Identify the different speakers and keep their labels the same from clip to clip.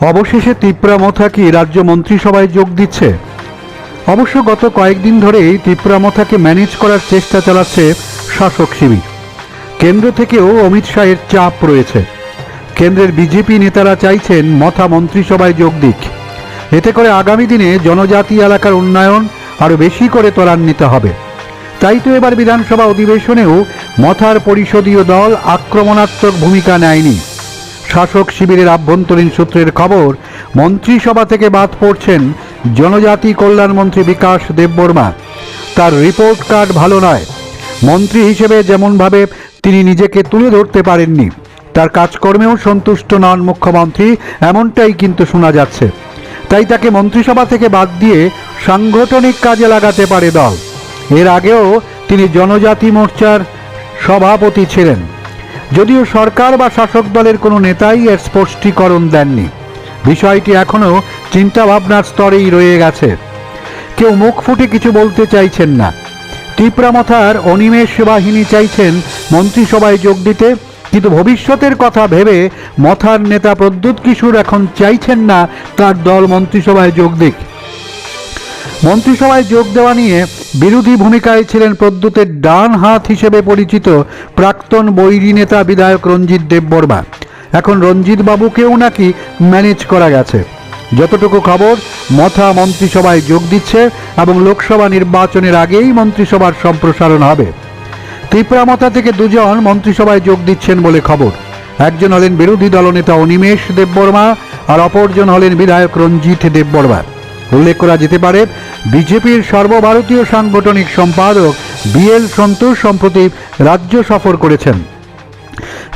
Speaker 1: অবশেষে ত্রিপুরা মথাকি রাজ্য মন্ত্রিসভায় যোগ দিচ্ছে। অবশ্য গত কয়েকদিন ধরেই ত্রিপুরা মথাকে ম্যানেজ করার চেষ্টা চালাচ্ছে শাসক শিবির। কেন্দ্র থেকেও অমিত শাহের চাপ রয়েছে। কেন্দ্রের বিজেপি নেতারা চাইছেন মথা মন্ত্রিসভায় যোগ দিক। এতে করে আগামী দিনে জনজাতি এলাকার উন্নয়ন আরও বেশি করে ত্বরান্বিত হবে। তাই তো এবার বিধানসভা অধিবেশনেও মথার পরিষদীয় দল আক্রমণাত্মক ভূমিকা নেয়নি। শাসক শিবিরের আভ্যন্তরীণ সূত্রের খবর, মন্ত্রিসভা থেকে বাদ পড়ছেন জনজাতি কল্যাণমন্ত্রী বিকাশ দেববর্মা। তার রিপোর্ট কার্ড ভালো নয়। মন্ত্রী হিসেবে যেমনভাবে তিনি নিজেকে তুলে ধরতে পারেননি, তার কাজকর্মেও সন্তুষ্ট নন মুখ্যমন্ত্রী, এমনটাই কিন্তু শোনা যাচ্ছে। তাই তাকে মন্ত্রিসভা থেকে বাদ দিয়ে সাংগঠনিক কাজে লাগাতে পারে দল। এর আগেও তিনি জনজাতি মোর্চার সভাপতি ছিলেন। যদিও সরকার বা শাসক দলের কোনো নেতাই এর স্পষ্টীকরণ দেননি। বিষয়টি এখনও চিন্তাভাবনার স্তরেই রয়ে গেছে। কেউ মুখ ফুটে কিছু বলতে চাইছেন না। টিপ্রামথার অনিমেষ বাহিনী চাইছেন মন্ত্রিসভায় যোগ দিতে, কিন্তু ভবিষ্যতের কথা ভেবে মথার নেতা প্রদ্যুৎ কিশোর এখন চাইছেন না তার দল মন্ত্রিসভায় যোগ দিক। মন্ত্রিসভায় যোগ দেওয়া নিয়ে বিরোধী ভূমিকায় ছিলেন প্রদ্যুতের ডান হাত হিসেবে পরিচিত প্রাক্তন বৈরী নেতা বিধায়ক রঞ্জিত দেববর্মা। এখন রঞ্জিত বাবুকেও নাকি ম্যানেজ করা গেছে। যতটুকু খবর, মথা মন্ত্রিসভায় যোগ দিচ্ছে এবং লোকসভা নির্বাচনের আগেই মন্ত্রিসভার সম্প্রসারণ হবে। ত্রিপুরা মথা থেকে দুজন মন্ত্রিসভায় যোগ দিচ্ছেন বলে খবর। একজন হলেন বিরোধী দলনেতা অনিমেষ দেববর্মা আর অপরজন হলেন বিধায়ক রঞ্জিত দেববর্মা। উল্লেখ করা যেতে পারে, বিজেপির সর্বভারতীয় সাংগঠনিক সম্পাদক বিএল সন্তোষ সম্প্রতি রাজ্য সফর করেছেন।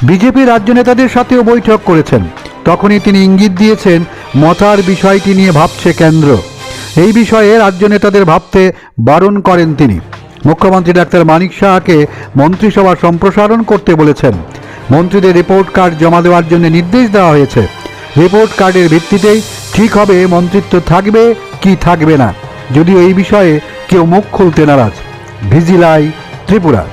Speaker 1: বিজেপি রাজ্য নেতাদের সাথেও বৈঠক করেছেন। তখনই তিনি ইঙ্গিত দিয়েছেন, মতার বিষয়টি নিয়ে ভাবছে কেন্দ্র। এই বিষয়ে রাজ্য নেতাদের ভাবতে বারণ করেন তিনি। মুখ্যমন্ত্রী ডাক্তার মানিক শাহকে মন্ত্রিসভা সম্প্রসারণ করতে বলেছেন। মন্ত্রীদের রিপোর্ট কার্ড জমা দেওয়ার জন্য নির্দেশ দেওয়া হয়েছে। রিপোর্ট কার্ডের ভিত্তিতেই ঠিক হবে, মন্ত্রিত্ব থাকবে, কি থাকবে না? যদিও এই বিষয়ে কেউ মুখ খুলতে নারাজ। ভিজিলাই ত্রিপুরা